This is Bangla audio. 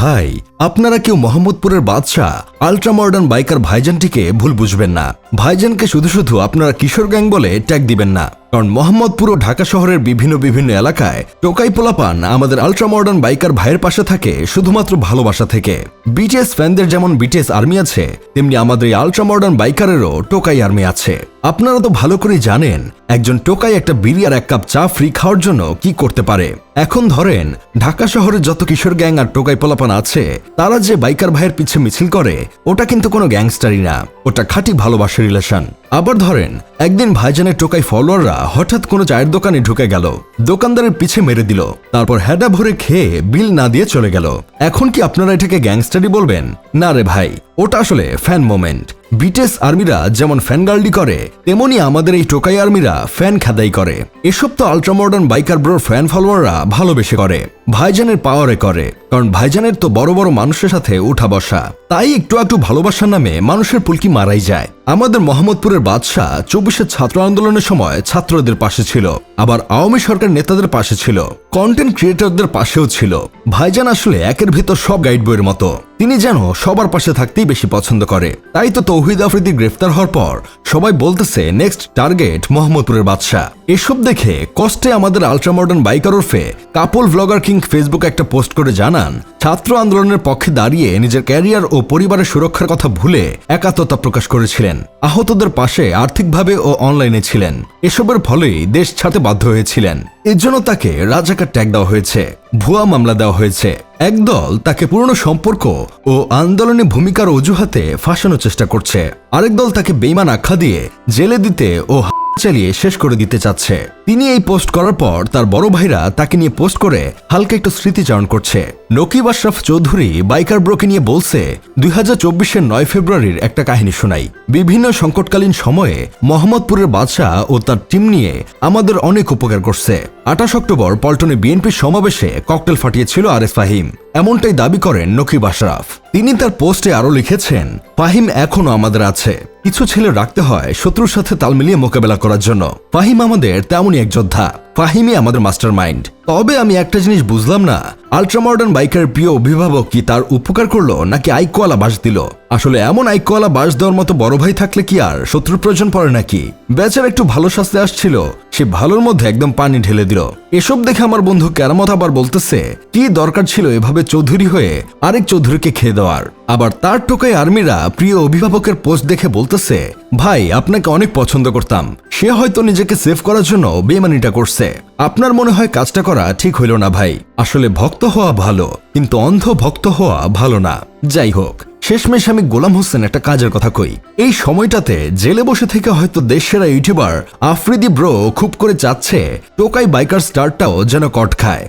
ভাই, আপনারা কেউ মোহাম্মদপুরের বাদশাহ আলট্রা মডার্ন বাইকার ভাইজানটিকে ভুল বুঝবেন না। ভাইজানকে শুধু শুধু আপনারা কিশোর গ্যাং বলে ট্যাগ দিবেন না। কারণ মোহাম্মদপুর ও ঢাকা শহরের বিভিন্ন বিভিন্ন এলাকায় টোকাই পোলাপান আমাদের আলট্রা মডার্ন বাইকার ভাইয়ের পাশে থাকে, শুধুমাত্র ভালোবাসা থেকে। বিটিএস ফ্যানদের যেমন বিটিএস আর্মি আছে, তেমনি আমাদের এই আলট্রা মডার্ন বাইকারেরও টোকাই আর্মি আছে। আপনারা তো ভালো করে জানেন, একজন টোকাই একটা বিড়ি আর এক কাপ চা ফ্রি খাওয়ার জন্য কি করতে পারে। এখন ধরেন, ঢাকা শহরে যত কিশোর গ্যাং আর টোকাই পোলাপান আছে, তারা যে বাইকার ভাইয়ের পিছে মিছিল করে, ওটা কিন্তু কোনো গ্যাংস্টারই না, ওটা খাঁটি ভালোবাসার রিলেশন আবার ধরেন, একদিন ভাইজানের টোকাই ফলোয়াররা হঠাৎ কোনো চায়ের দোকানে ঢুকে গেল। দোকানদারের পিছে মেরে দিল। তারপর হ্যাডা ভরে খেয়ে বিল না দিয়ে চলে গেল। এখন কি আপনারা এটাকে গ্যাংস্টারি বলবেন? না রে ভাই, ওটা আসলে ফ্যান মোমেন্ট বিটেস আর্মিরা যেমন ফ্যান গার্লডি করে, তেমনি আমাদের এই টোকাই আর্মিরা ফ্যান খাদাই করে। এসব তো আলট্রা মডার্ন বাইকার ব্রোর ফ্যান ফলোয়াররা ভালোবেসে করে, ভাইজানের পাওয়ারে করে, কারণ ভাইজানের তো বড় বড় মানুষের সাথে উঠা বসা। তাই একটু একটু ভালোবাসার নামে মানুষের পুলকি মারাই যায়। আমাদের মোহাম্মদপুরের বাদশাহ চব্বিশের ছাত্র আন্দোলনের সময় ছাত্রদের পাশে ছিল, আবার আওয়ামী সরকার নেতাদের পাশে ছিল কন্টেন্ট ক্রিয়েটরদের পাশেও ছিল। ভাইজান আসলে একের ভিতর সব গাইড বইয়ের মতো। তিনি যেন সবার পাশে থাকতেই বেশি পছন্দ করে। তাই তো তৌহিদ আফ্রিদি গ্রেফতার হওয়ার পর সবাই বলতেছে নেক্সট টার্গেট মোহাম্মদপুরের বাদশাহ। এসব দেখে কষ্টে আমাদের আলট্রা মডার্ন বাইকার ওরফে কাপল ভ্লগার কিং ফেসবুকে একটা পোস্ট করে জানান, ছাত্র আন্দোলনের পক্ষে দাঁড়িয়ে নিজের ক্যারিয়ার ও পরিবারের সুরক্ষার কথা ভুলে একাত্মতা প্রকাশ করেছিলেন। আহতদের পাশে আর্থিকভাবে ও অনলাইনে ছিলেন। এসবের ফলেই দেশ ছাড়তে বাধ্য হয়েছিলেন। এর জন্য তাকে রাজাকার ট্যাগ দেওয়া হয়েছে, ভুয়া মামলা দেওয়া হয়েছে। একদল তাকে পুরনো সম্পর্ক ও আন্দোলনে ভূমিকার অজুহাতে ফাঁসানোর চেষ্টা করছে। আরেক দল তাকে বেইমান আখ্যা দিয়ে জেলে দিতে ও চালিয়ে শেষ করে দিতে চাচ্ছে। তিনি এই পোস্ট করার পর তার বড় ভাইরা তাকে নিয়ে পোস্ট করে হালকা একটু স্মৃতিচারণ করছে। নকিব আশরাফ চৌধুরী বাইকার ব্রোকে নিয়ে বলছে, দুই হাজার চব্বিশের নয় ফেব্রুয়ারির একটা কাহিনী শোনাই। বিভিন্ন সংকটকালীন সময়ে মোহাম্মদপুরের বাদশাহ ও তার টিম নিয়ে আমাদের অনেক উপকার করছে। আঠাশ অক্টোবর পল্টনে বিএনপির সমাবেশে ককটেল ফাটিয়েছিল আর এস ফাহিম। এমনটাই দাবি করেন নকিব আশরাফ। তিনি তার পোস্টে আরও লিখেছেন, ফাহিম এখনও আমাদের আছে। কিছু ছেলে রাখতে হয় শত্রুর সাথে তাল মিলিয়ে মোকাবেলা করার জন্য। ফাহিম আমাদের তেমনই এক যোদ্ধা। ফাহিমই আমাদের মাস্টার মাইন্ড তবে আমি একটা জিনিস বুঝলাম না। আলট্রা মডার্ন বাইকের প্রিয় অভিভাবক কি তার উপকার করল, নাকি আইকোয়ালা বাস দিল? আসলে এমন আইকোয়ালা বাস দেওয়ার মতো বড় ভাই থাকলে কি আর শত্রুর প্রয়োজন পড়ে নাকি? বেচার একটু ভালো শাস্তে আসছিল, সে ভালোর মধ্যে একদম পানি ঢেলে দিল। এসব দেখে আমার বন্ধু কেরামত আবার বলতেছে, কি দরকার ছিল এভাবে চৌধুরী হয়ে আরেক চৌধুরীকে খেয়ে দেওয়ার? আবার তার টোকায় আর্মিরা প্রিয় অভিভাবকের পোস্ট দেখে বলতেছে, ভাই, আপনাকে অনেক পছন্দ করতাম। সে হয়তো নিজেকে সেভ করার জন্য বেমানিটা করছে। আপনার মনে হয় কাজটা করা ঠিক হইল না ভাই? আসলে ভক্ত হওয়া ভালো, কিন্তু অন্ধ ভক্ত হওয়া ভালো না। যাই হোক, শেষমেশ আমি গোলাম হোসেন একটা কাজের কথা কই। এই সময়টাতে জেলে বসে থেকে হয়তো দেশেরা ইউটিউবার আফ্রিদি ব্রো খুব করে চাচ্ছে টোকাই বাইকার স্টারটাও যেন কট খায়।